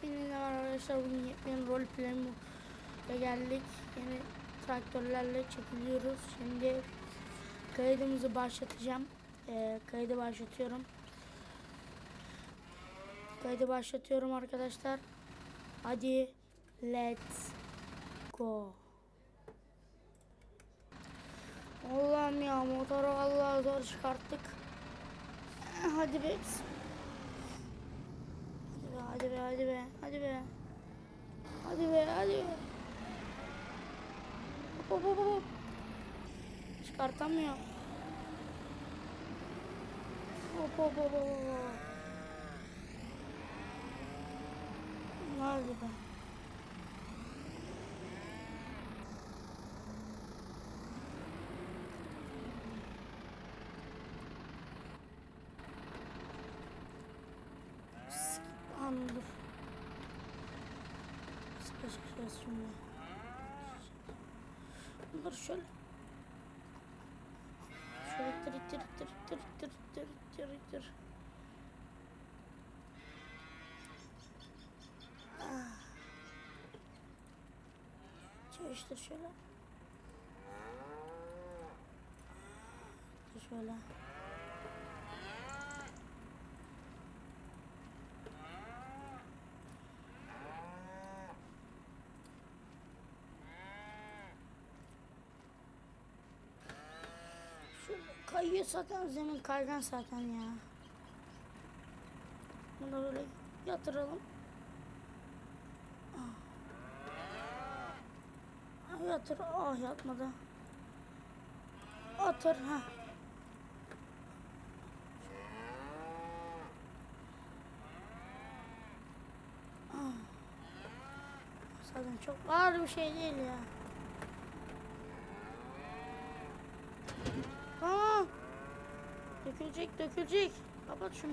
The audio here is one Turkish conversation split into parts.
Hepinize merhaba arkadaşlar. Bugün yepyeni roleplay'e geldik. Yeni traktörlerle çekiliyoruz. Şimdi kaydımızı başlatacağım. Ee, kaydı başlatıyorum. Kaydı başlatıyorum arkadaşlar. Hadi let's go. Allah'ım ya motoru vallahi zor çıkarttık. Hadi be. Hadi be, hadi be, hadi be. Hadi be, hadi be. Hop hop hop. Çıkartamıyor. Hop hop hop hop. hop. Hadi be. Anladım. Sıkışacağız şimdi. Bunları şöyle. Şöyle ittir ittir ittir ittir ittir ittir ittir ittir. Ah. Çalıştır şöyle. Şöyle. Kayıyor zaten zemin kaygan zaten ya. Bunu böyle yatıralım. Ah. Ah, Yatır. Ah yatmadı. Atır ha. Ah. Zaten çok ağır bir şey değil ya. Dökülecek dökülecek. Kapat şunu.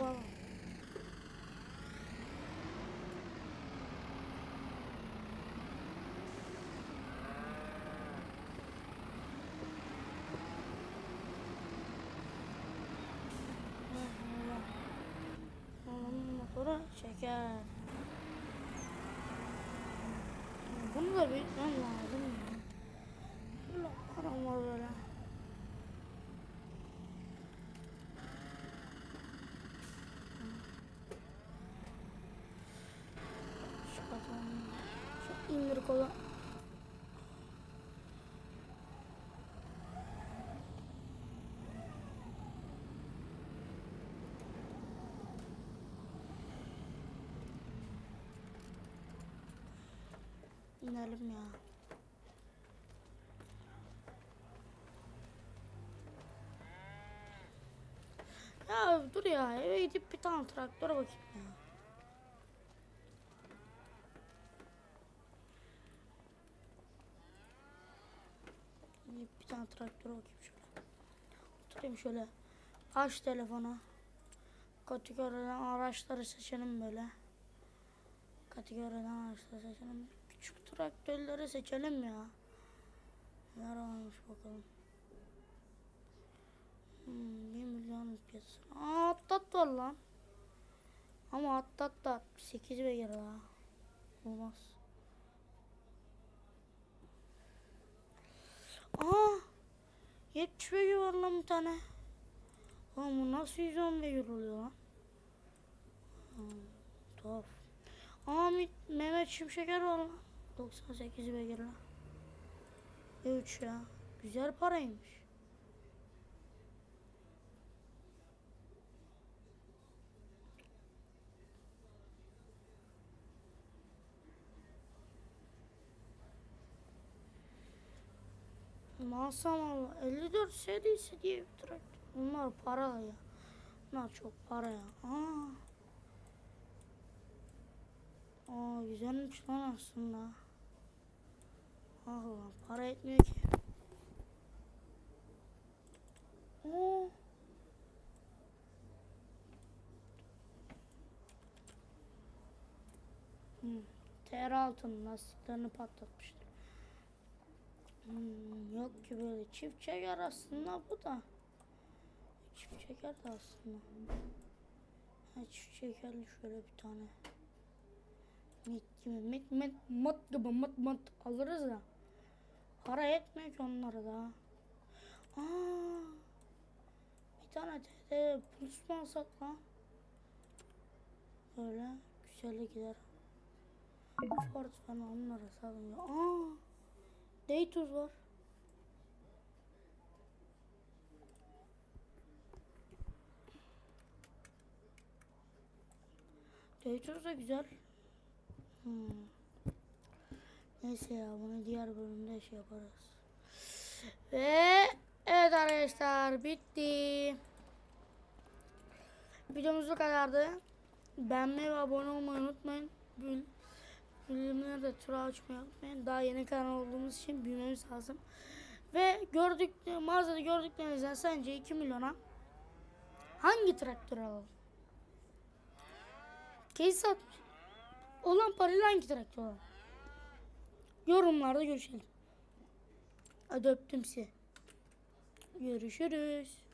Araba var. şeker. Bunu da büyütmem lazım. Kola. İnelim ya. Ya dur ya eve gidip bir tane traktöre bakayım ya. Gidip bir tane traktöre bakayım şöyle. Oturayım şöyle. Aç telefonu. Kategoriden araçları seçelim böyle. Kategoriden araçları seçelim. Küçük traktörleri seçelim ya. Neler varmış bakalım. Hmm, 1 milyon piyasası. Aa atlat var lan. Ama atlat da 8 beygir daha. Olmaz. Aa 70 beygir var lan bir tane. Oğlum bu nasıl 110 beygir oluyor lan? Hmm, tuhaf. Aa Mehmet Şimşeker var lan. 98 beygirle. 3 ya. Güzel paraymış. Masam Allah 54 serisi diye bir traktör. Bunlar para ya. Bunlar çok para ya. Aa. Aa güzelmiş lan aslında. Ah lan para etmiyor ki. Oo. Hmm. TR altının lastiklerini patlatmıştır. Yok ki böyle çift çeker aslında bu da. Çift çeker de aslında. Ha, çift çekerli şöyle bir tane. Mit gibi mit mit mat gibi mat mat alırız da. Para etmiyor ki onlara da. Aa, bir tane TD plus mu alsak lan? Böyle güzel gider. Ford falan onlara sarılıyor. Aa, Daytuz var. Daytuz da güzel. Hmm. Neyse ya bunu diğer bölümde şey yaparız. Ve evet arkadaşlar bitti. Videomuz bu kadardı. Beğenmeyi ve abone olmayı unutmayın. Bil- tura açmayı unutmayın. Daha yeni kanal olduğumuz için büyümemiz lazım. Ve gördük mağazada gördüklerinizden sence 2 milyona hangi traktör alalım? Atmış. Olan parayla hangi traktör alalım? Yorumlarda görüşelim. Hadi öptüm sizi. Görüşürüz.